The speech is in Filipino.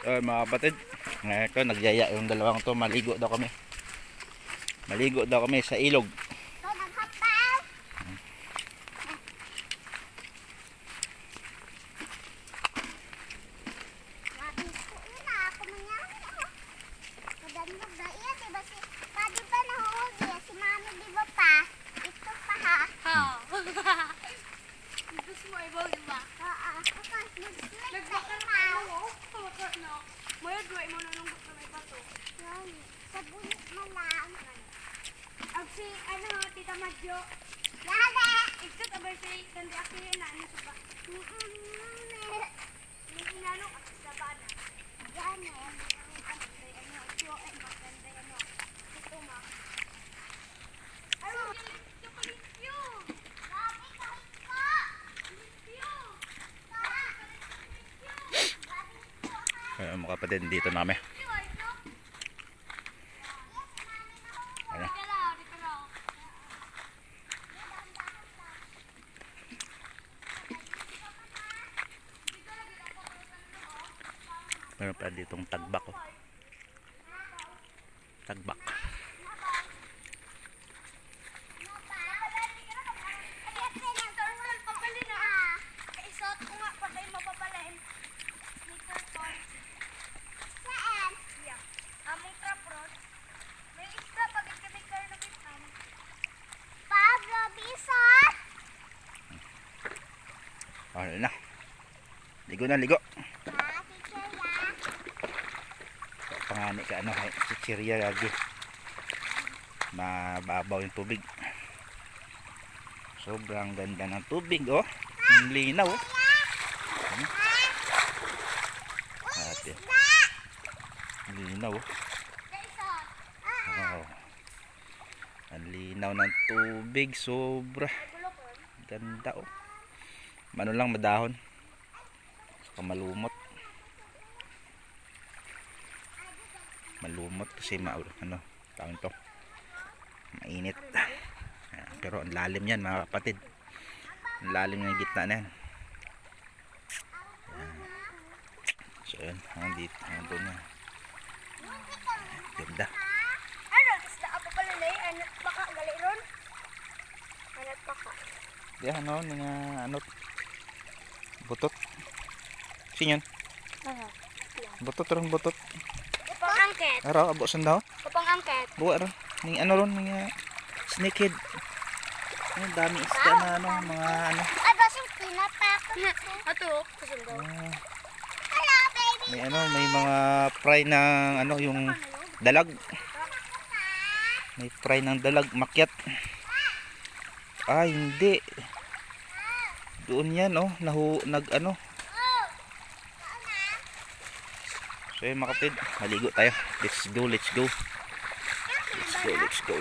Ay, mga kapatid, ngayon ito, nagyaya yung dalawang to, maligo daw kami. Maligo daw kami sa ilog. Ito, naghapaw. Grabe ko yun ah. Ako mangyari ah. Madamog na iya. Diba si... Pa, di ba nahuhuli? Si mami di ba pa? Ito pa ha? Gusto mo ibaw, di ba? Oo. Ako, nag-slide sa Nagbakal imaw. ka mo, oh. Tawag na. Mayroon ba mo nanunggot na may bato? Yan. Sa bunit mo lang. Ang si, ano, tita Madjo. Lale! Ito, tabay si Kandi Aki na, ano sa ba? Mm-mm. Inano, at sa ba na. Yan eh. Ano, ito, ay maganda, ano. Ito, ma. Ano? Chocolate Grabe, kahit ko. Ayun, mga kapatid, dito na kami. Ayan. Meron pa ditong tagbak. Oh. Tagbak. Ano na. Ligo na, ligo. Pangani ka, ano, chichirya lagi. Mababaw yung tubig. Sobrang ganda ng tubig, oh. Ang linaw, oh. Hmm. Ate. Linaw, oh. Ang linaw ng tubig, sobra. Ganda, oh. Ano lang, madahon. Saka malumot. Malumot kasi ma ano, tawag to. Mainit. Pero ang lalim yan, mga kapatid. Ang lalim ng gitna na yan. So, yun. Hanggang dito. Hanggang doon na. Ganda. Ano, isda ako pala na eh. Ano, baka gali ron. Ano, baka. Di ano, nga ano, butot. Sino yan? Ano? Butot ron, butot. Kapang angket. Araw, abo sandaw. Kapang angket. Buwa ron. Ning ano ron, ning uh, snakehead. Ang dami isda na ano, mga ano. Ay, na ko. Ato, kasundo. ah, Hello, baby. may ano, may mga fry ng ano, yung dalag. May fry ng dalag, makyat. Ah, hindi. Doon yan, oh. Nahu, nag ano. So yun mga kapatid, maligo tayo. Let's go, let's go. Let's go, let's go.